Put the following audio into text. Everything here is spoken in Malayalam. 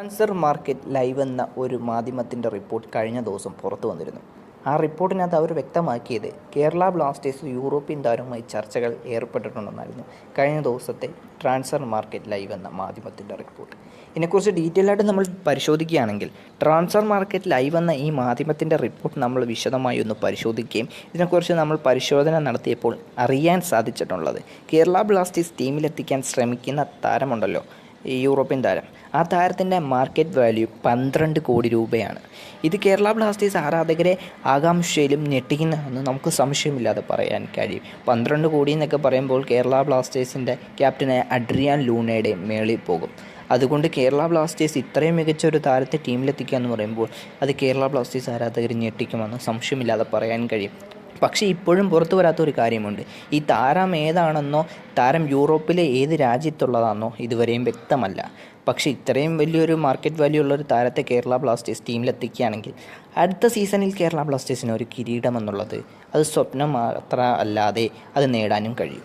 ട്രാൻസ്ഫർ മാർക്കറ്റ് ലൈവ് എന്ന ഒരു മാധ്യമത്തിന്റെ റിപ്പോർട്ട് കഴിഞ്ഞ ദിവസം പുറത്തു വന്നിരുന്നു. ആ റിപ്പോർട്ടിനകത്ത് അവർ വ്യക്തമാക്കിയത് കേരള ബ്ലാസ്റ്റേഴ്സ് യൂറോപ്യൻ താരവുമായി ചർച്ചകൾ ഏർപ്പെട്ടിട്ടുണ്ടെന്നായിരുന്നു കഴിഞ്ഞ ദിവസത്തെ ട്രാൻസ്ഫർ മാർക്കറ്റ് ലൈവ് എന്ന മാധ്യമത്തിന്റെ റിപ്പോർട്ട് ഇതിനെക്കുറിച്ച് ഡീറ്റെയിൽ ആയിട്ട് നമ്മൾ പരിശോധിക്കുകയാണെങ്കിൽ ട്രാൻസ്ഫർ മാർക്കറ്റ് ലൈവ് എന്ന ഈ മാധ്യമത്തിന്റെ റിപ്പോർട്ട് നമ്മൾ വിശദമായി ഒന്ന് പരിശോധിക്കുകയും ഇതിനെക്കുറിച്ച് നമ്മൾ പരിശോധന നടത്തിയപ്പോൾ അറിയാൻ സാധിച്ചിട്ടുള്ളത് കേരള ബ്ലാസ്റ്റേഴ്സ് ടീമിലെത്തിക്കാൻ ശ്രമിക്കുന്ന താരമുണ്ടല്ലോ. ഈ യൂറോപ്യൻ താരം. ആ താരത്തിന്റെ മാർക്കറ്റ് വാല്യൂ പന്ത്രണ്ട് കോടി രൂപയാണ്. ഇത് കേരള ബ്ലാസ്റ്റേഴ്സ് ആരാധകരെ ആകാംക്ഷയിലും ഞെട്ടിക്കുന്നതെന്ന് നമുക്ക് സംശയമില്ലാതെ പറയാൻ കഴിയും. പന്ത്രണ്ട് കോടി എന്നൊക്കെ പറയുമ്പോൾ കേരള ബ്ലാസ്റ്റേഴ്സിന്റെ ക്യാപ്റ്റനായ അഡ്രിയാൻ ലൂണയുടെ മേളിൽ പോകും. അതുകൊണ്ട് കേരള ബ്ലാസ്റ്റേഴ്സ് ഇത്രയും മികച്ച ഒരു താരത്തെ ടീമിലെത്തിക്കുക എന്ന് പറയുമ്പോൾ അത് കേരള ബ്ലാസ്റ്റേഴ്സ് ആരാധകർ ഞെട്ടിക്കുമെന്ന് സംശയമില്ലാതെ പറയാൻ കഴിയും. പക്ഷേ ഇപ്പോഴും പുറത്തു വരാത്ത ഒരു കാര്യമുണ്ട്. ഈ താരം ഏതാണെന്നോ താരം യൂറോപ്പിലെ ഏത് രാജ്യത്തുള്ളതാണെന്നോ ഇതുവരെയും വ്യക്തമല്ല. പക്ഷേ ഇത്രയും വലിയൊരു മാർക്കറ്റ് വാല്യൂ ഉള്ള ഒരു താരത്തെ കേരള ബ്ലാസ്റ്റേഴ്സ് ടീമിലെത്തിക്കുകയാണെങ്കിൽ അടുത്ത സീസണിൽ കേരള ബ്ലാസ്റ്റേഴ്സിന് ഒരു കിരീടമെന്നുള്ളത് അത് സ്വപ്നം മാത്ര അല്ലാതെ അത് നേടാനും കഴിയും.